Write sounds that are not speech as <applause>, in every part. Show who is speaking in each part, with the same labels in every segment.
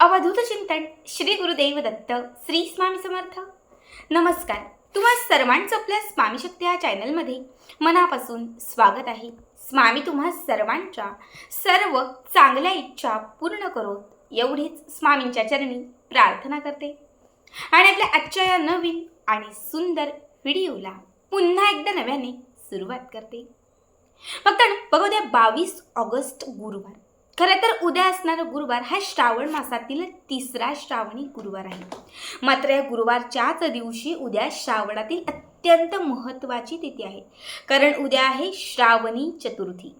Speaker 1: अवधूत चिंतन श्री गुरुदेव दत्त श्री स्वामी समर्थ. नमस्कार. तुम्हा सर्वांचं आपल्या स्वामी शक्ती या चॅनलमध्ये मनापासून स्वागत आहे. स्वामी तुम्हा सर्वांच्या सर्व चांगल्या इच्छा पूर्ण करोत एवढीच स्वामींच्या चरणी प्रार्थना करते. आणि आपल्या आजच्या या नवीन आणि सुंदर व्हिडिओला पुन्हा एकदा नव्याने सुरुवात करते. फक्त बघू द्या बावीस ऑगस्ट गुरुवार. खरं तर उद्या असणारा गुरुवार हा श्रावण मासातील तिसरा श्रावणी गुरुवार आहे. मात्र या गुरुवारच्याच दिवशी उद्या श्रावणातील अत्यंत महत्त्वाची तिथी आहे. कारण उद्या आहे श्रावणी चतुर्थी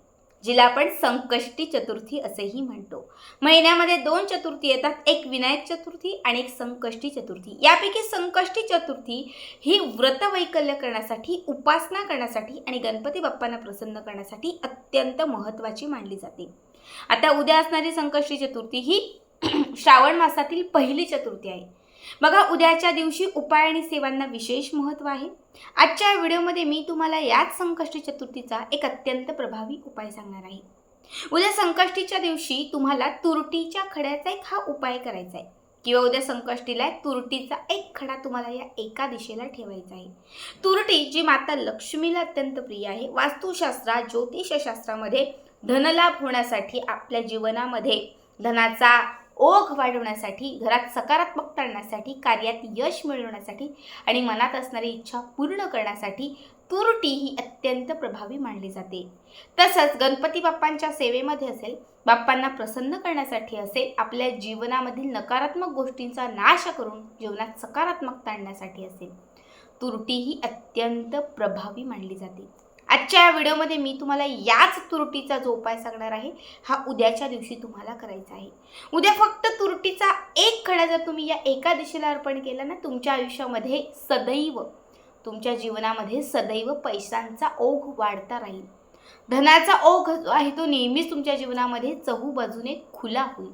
Speaker 1: जिला आपण संकष्टी चतुर्थी असेही म्हणतो. महिन्यामध्ये दोन चतुर्थी येतात एक विनायक चतुर्थी आणि एक संकष्टी चतुर्थी. यापैकी संकष्टी चतुर्थी ही व्रतवैकल्य करण्यासाठी उपासना करण्यासाठी आणि गणपती बाप्पांना प्रसन्न करण्यासाठी अत्यंत महत्त्वाची मानली जाते. आता उद्या असणारी संकष्टी चतुर्थी ही <clears throat> श्रावण मासातील पहिली चतुर्थी आहे. बघा उद्याच्या दिवशी उपाय आणि सेवांना विशेष महत्त्व आहे. आजच्या व्हिडिओमध्ये मी तुम्हाला याच संकष्टी चतुर्थीचा एक अत्यंत प्रभावी उपाय सांगणार आहे. उद्या संकष्टीच्या दिवशी तुम्हाला तुरटीच्या खड्याचा एक हा उपाय करायचा आहे. किंवा उद्या संकष्टीला तुरटीचा एक खडा तुम्हाला या एका दिशेला ठेवायचा आहे. तुरटी जी माता लक्ष्मीला अत्यंत प्रिय आहे वास्तुशास्त्रात ज्योतिषशास्त्रामध्ये धनलाभ होण्यासाठी आपल्या जीवनामध्ये धनाचा ओघ वाढवण्यासाठी घरात सकारात्मकता आणण्यासाठी कार्यात यश मिळवण्यासाठी आणि मनात असणारी इच्छा पूर्ण करण्यासाठी तुरटी ही अत्यंत प्रभावी मानली जाते. तसंच गणपती बाप्पांच्या सेवेमध्ये असेल बाप्पांना प्रसन्न करण्यासाठी असेल आपल्या जीवनामधील नकारात्मक गोष्टींचा नाश करून जीवनात सकारात्मकता आणण्यासाठी असेल. तुरटी ही अत्यंत प्रभावी मानली जाते. आजच्या या व्हिडिओमध्ये मी तुम्हाला याच तुरटीचा जो उपाय सांगणार आहे हा उद्याच्या दिवशी तुम्हाला करायचा आहे. उद्या फक्त तुरटीचा एक खडा जर तुम्ही या एका दिशेला अर्पण केला ना तुमच्या आयुष्यामध्ये सदैव तुमच्या जीवनामध्ये सदैव पैशांचा ओघ वाढता राहील. धनाचा ओघ जो आहे तो नेहमीच तुमच्या जीवनामध्ये चहू बाजूने खुला होईल.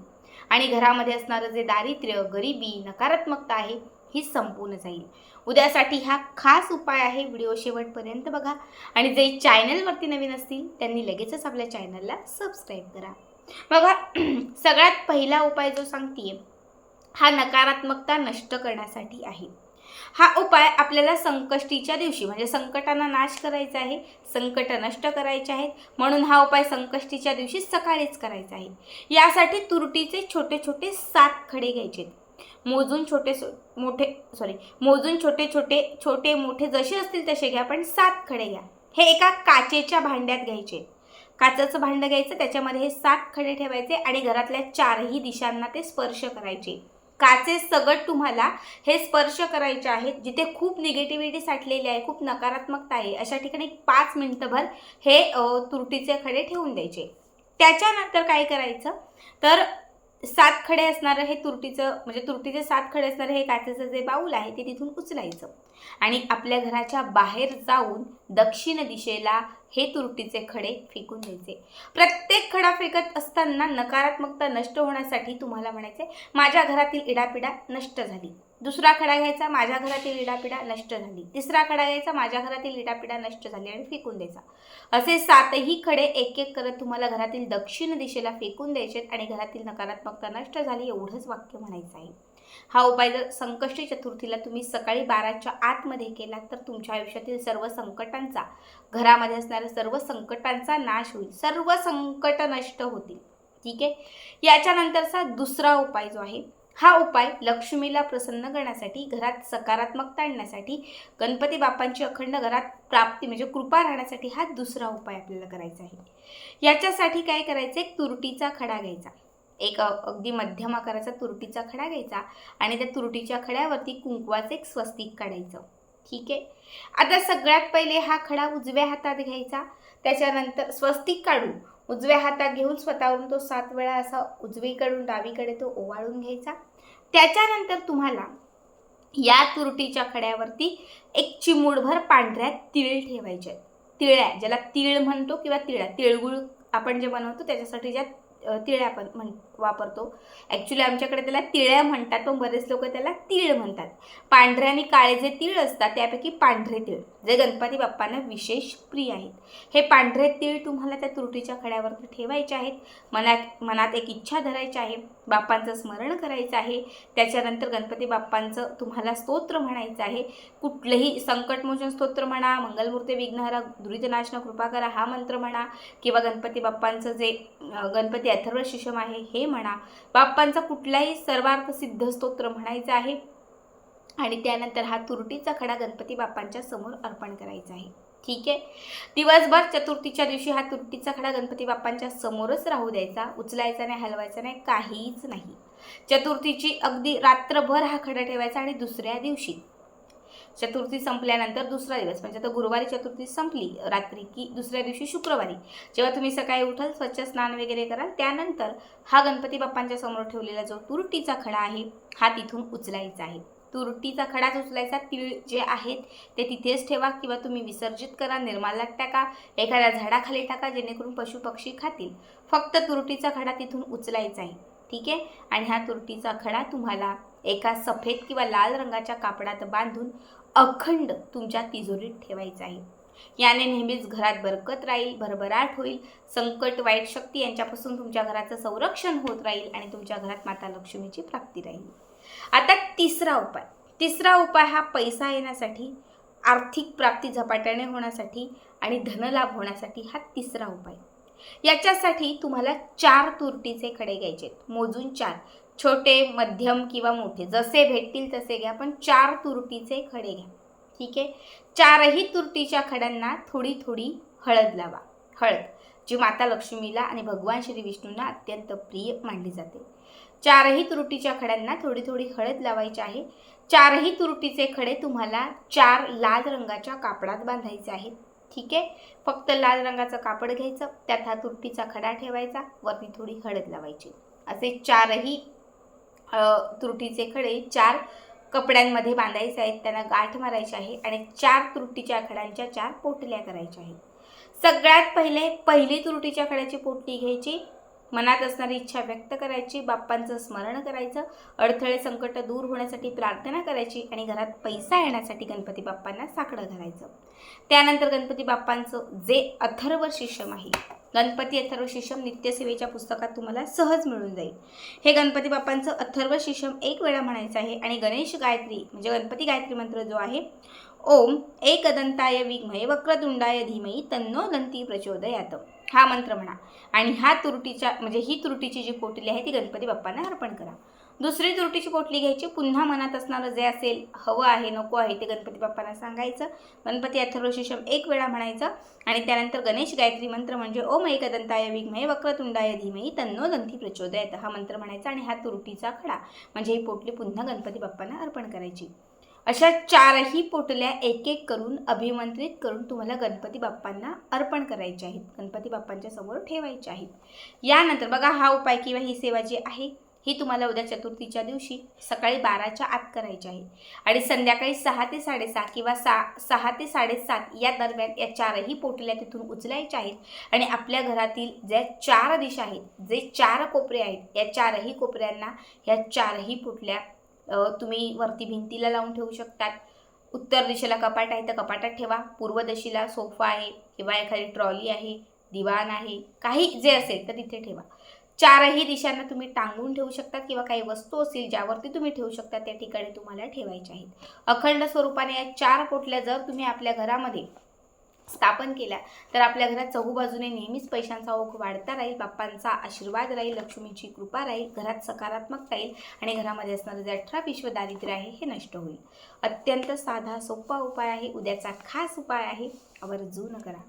Speaker 1: आणि घरामध्ये असणारं जे दारिद्र्य गरिबी नकारात्मकता आहे ही संपून जाईल. उद्यासाठी हा खास उपाय आहे व्हिडिओ शेवटपर्यंत बघा. आणि जे चॅनलवरती नवीन असतील त्यांनी लगेचच आपल्या चॅनलला सबस्क्राईब करा. बघा <clears throat> सगळ्यात पहिला उपाय जो सांगते हा नकारात्मकता नष्ट करण्यासाठी आहे. हा उपाय आपल्याला संकष्टीच्या दिवशी म्हणजे संकटांना नाश करायचा आहे संकट नष्ट करायचे आहेत म्हणून हा उपाय संकष्टीच्या दिवशी सकाळीच करायचा आहे. यासाठी तुरटीचे छोटे छोटे सात खडे घ्यायचे. मोजून छोटे सो- मोठे सॉरी मोजून छोटे छोटे छोटे मोठे जसे असतील तसे घ्या पण सात खडे घ्या. हे एका काचेच्या भांड्यात घ्यायचे. काचेचं भांडं घ्यायचं त्याच्यामध्ये हे सात खडे ठेवायचे आणि घरातल्या चारही दिशांना ते स्पर्श करायचे. काचे सगट तुम्हाला हे स्पर्श करायचे आहेत जिथे खूप निगेटिव्हिटी साठलेली आहे खूप नकारात्मकता आहे अशा ठिकाणी पाच मिनटंभर हे तुरटीचे खडे ठेवून द्यायचे. त्याच्यानंतर काय करायचं? तर सात खडे असणारं हे तुरटीचं म्हणजे तुरटीचे सात खडे असणारं हे काचेचं जे बाऊल आहे ते तिथून उचलायचं. आणि आपल्या घराच्या बाहेर जाऊन दक्षिण दिशेला हे तुरटीचे खडे फेकून द्यायचे. प्रत्येक खडा फेकत असताना नकारात्मकता नष्ट होण्यासाठी तुम्हाला म्हणायचे माझ्या घरातील इडापिडा नष्ट झाली. दुसरा खडा घ्यायचा माझ्या घरातील इडापिडा नष्ट झाली. तिसरा खडा घ्यायचा माझ्या घरातील इडापिडा नष्ट झाली आणि फेकून द्यायचा. असे सातही खडे एक एक करत तुम्हाला घरातील दक्षिण दिशेला फेकून द्यायचे आणि घरातील नकारात्मकता नष्ट झाली एवढंच वाक्य म्हणायचं आहे. हा उपाय जर संकष्टी चतुर्थीला तुम्ही सकाळी बाराच्या आतमध्ये केला तर तुमच्या आयुष्यातील सर्व संकटांचा घरामध्ये असणाऱ्या सर्व संकटांचा नाश होईल. सर्व संकट नष्ट होतील. ठीक आहे? याच्यानंतरचा दुसरा उपाय जो आहे हा उपाय लक्ष्मीला प्रसन्न करण्यासाठी घरात सकारात्मकता आणण्यासाठी गणपती बाप्पांची अखंड घरात प्राप्ती म्हणजे कृपा राहण्यासाठी हा दुसरा उपाय आपल्याला करायचा आहे. याच्यासाठी काय करायचं एक तुरटीचा खडा घ्यायचा. एक अगदी मध्यम आकाराचा तुरटीचा खडा घ्यायचा आणि त्या तुरटीच्या खड्यावरती कुंकवाचं एक स्वस्तिक काढायचं. ठीक आहे? आता सगळ्यात पहिले हा खडा उजव्या हातात घ्यायचा. त्याच्यानंतर स्वस्तिक काढून उजव्या हातात घेऊन स्वतःवरून तो सात वेळा असा उजवीकडून डावीकडे तो ओवाळून घ्यायचा. त्याच्यानंतर तुम्हाला या तुरटीच्या खड्यावरती एक चिमूडभर पांढऱ्या तिळ ठेवायचे आहेत. तिळ्या ज्याला तिळ म्हणतो किंवा तिळ्या तिळगुळ आपण जे बनवतो त्याच्यासाठी ज्या तिळ्या आपण म्हण वापरतो. ॲक्च्युली आमच्याकडे त्याला तिळ्या म्हणतात पण बरेच लोक त्याला तीळ म्हणतात. पांढरे आणि काळे जे तीळ असतात त्यापैकी पांढरे तीळ. जे गणपती बाप्पांना विशेष प्रिय आहेत. हे पांढरे तीळ तुम्हाला त्या तुरटीच्या खड्यावरती ठेवायचे आहेत. मनात मनात एक इच्छा धरायची आहे. बाप्पांचं स्मरण करायचं आहे. त्याच्यानंतर गणपती बाप्पांचं तुम्हाला स्तोत्र म्हणायचं आहे. कुठलंही संकटमोचन स्तोत्र म्हणा मंगलमूर्ती विघ्नहरा दुरितनाशनं कृपा करा हा मंत्र म्हणा किंवा गणपती बाप्पांचं जे गणपती अथर्व शिशम आहे हे म्हणा. बाप्पांचा कुठलाही सर्वार्थ सिद्ध स्तोत्र म्हणायचं आहे. आणि त्यानंतर हा तुरटीचा खडा गणपती बाप्पांच्या समोर अर्पण करायचा आहे. ठीक आहे? दिवसभर चतुर्थीच्या दिवशी हा तुरटीचा खडा गणपती बाप्पांच्या समोरच राहू द्यायचा. उचलायचा नाही हलवायचा नाही काहीच नाही. चतुर्थीची अगदी रात्रभर हा खडा ठेवायचा आणि दुसऱ्या दिवशी चतुर्थी संपल्यानंतर दुसरा दिवस. म्हणजे आता गुरुवारी चतुर्थी संपली रात्री की दुसऱ्या दिवशी शुक्रवारी. जेव्हा तुम्ही सकाळी उठाल स्वच्छ स्नान वगैरे कराल त्यानंतर हा गणपती बाप्पांच्या समोर ठेवलेला जो तुरटीचा खडा आहे हा तिथून उचलायचा आहे. तुरटीचा खडाच उचलायचा तीळ जे आहेत ते तिथेच ठेवा किंवा तुम्ही विसर्जित करा निर्मालात टाका एखाद्या झाडाखाली टाका जेणेकरून पशु पक्षी खातील. फक्त तुरटीचा खडा तिथून उचलायचा आहे. ठीक आहे? आणि हा तुरटीचा खडा तुम्हाला एका सफेद किंवा लाल रंगाच्या कापडात बांधून अखंड तुमच्या तिजोरीत ठेवायचा आहे. याने नेहमीच घरात बरकत राहील भरभराट होईल संकट वाईट शक्ती यांच्यापासून तुमच्या घराचं संरक्षण होत राहील आणि तुमच्या घरात माता लक्ष्मीची प्राप्ती राहील. आता तिसरा उपाय. तिसरा उपाय हा पैसा येण्यासाठी आर्थिक प्राप्ती झपाट्याने होण्यासाठी आणि धनलाभ होण्यासाठी हा तिसरा उपाय. याच्यासाठी तुम्हाला चार तुरटीचे खडे घ्यायचे आहेत. मोजून चार. छोटे मध्यम किंवा मोठे. जसे भेटतील तसे घ्या. पण चार तुरटीचे खडे घ्या. ठीक आहे? चारही तुरटीच्या खड्यांना थोडी थोडी हळद लावा. हळद जी माता लक्ष्मीला आणि भगवान श्री विष्णूंना अत्यंत प्रिय मानली जाते. चारही तुरटीच्या खड्यांना थोडी थोडी हळद लावायची आहे. चारही तुरटीचे खडे तुम्हाला चार लाल रंगाच्या कापडात बांधायचे आहेत. ठीक आहे? फक्त लाल रंगाचं कापड घ्यायचं. त्यात हा तुरटीचा खडा ठेवायचा. वरती थोडी हळद लावायची. असे चारही त्रुटीचे खडे चार कपड्यांमध्ये बांधायचे आहेत. त्यांना गाठ मारायची आहे आणि चार त्रुटीच्या खड्यांच्या चार पोटल्या करायच्या आहेत. सगळ्यात पहिले पहिली त्रुटीच्या खड्याची पोटली घ्यायची. मनात असणारी इच्छा व्यक्त करायची बाप्पांचं स्मरण करायचं अडथळे संकट दूर होण्यासाठी प्रार्थना करायची आणि घरात पैसा येण्यासाठी गणपती बाप्पांना साकडं घालायचं त्यानंतर गणपती बाप्पांचं जे अथर्व शिष्यम आहे गणपती अथर्व शिष्यम नित्यसेवेच्या पुस्तकात तुम्हाला सहज मिळून जाईल. हे गणपती बाप्पांचं अथर्व शिष्यम एक वेळा म्हणायचं आहे आणि गणेश गायत्री म्हणजे गणपती गायत्री मंत्र जो आहे ओम एकदंताय विघ्मय वक्रतुंडाय धीमयी तन्नो दंती प्रचोदयात. हा मंत्र म्हणा. आणि ह्या तुरटीच्या म्हणजे ही तुरटीची जी पोटली आहे ती गणपती बाप्पांना अर्पण करा. दुसरी तुरटीची पोटली घ्यायची. पुन्हा मनात असणारं जे असेल हवं आहे नको आहे ते गणपती बाप्पांना सांगायचं. गणपती अथर्वशिषम एक वेळा म्हणायचं. आणि त्यानंतर गणेश गायत्री मंत्र म्हणजे ओम एकदंताय विघ्मय वक्रतुंडाय धीमही तन्नो दंती प्रचोदयात. हा मंत्र म्हणायचा आणि हा तुरटीचा खडा. म्हणजे ही पोटली पुन्हा गणपती बाप्पांना अर्पण करायची. अशा चारही पोटल्या एक एक करून अभिमंत्रित करून तुम्हाला गणपती बाप्पांना अर्पण करायचे आहेत. गणपती बाप्पांच्या समोर ठेवायचे आहेत. यानंतर बघा हा उपाय किंवा ही सेवा जी आहे ही तुम्हाला उद्या चतुर्थीच्या दिवशी सकाळी बाराच्या आत करायची आहे. आणि संध्याकाळी सहा ते साडेसहा किंवा सा सहा ते साडेसात या दरम्यान या चारही पोटल्या तिथून उचलायच्या आहेत. आणि आपल्या घरातील ज्या चार दिशा आहेत जे चार कोपरे आहेत या चारही कोपऱ्यांना ह्या चारही पोटल्या तुम्ही वरती भिंतीला लावून ठेवू शकतात. उत्तर दिशेला कपाट आहे तर कपाटात ठेवा. पूर्व दिशेला सोफा आहे किंवा एखादी ट्रॉली आहे दिवाण आहे काही जे असेल तर तिथे ठेवा. चारही दिशांना तुम्ही टांगून ठेवू शकतात किंवा काही वस्तू असतील ज्यावरती तुम्ही ठेवू शकता त्या ठिकाणी तुम्हाला ठेवायच्या आहेत. अखंड स्वरूपाने या चार पोटल्या जर तुम्ही आपल्या घरामध्ये स्थापन केल्या. तर आपल्या घरात चहूबाजूने नेहमीच पैशांचा ओघ वाढता राहील बाप्पांचा आशीर्वाद राहील लक्ष्मीची कृपा राहील घरात सकारात्मकता येईल आणि घरामध्ये असणारं जे अठरा विश्व दारिद्र्य आहे हे नष्ट होईल. अत्यंत साधा सोपा उपाय आहे उद्याचा खास उपाय आहे आवर्जून करा.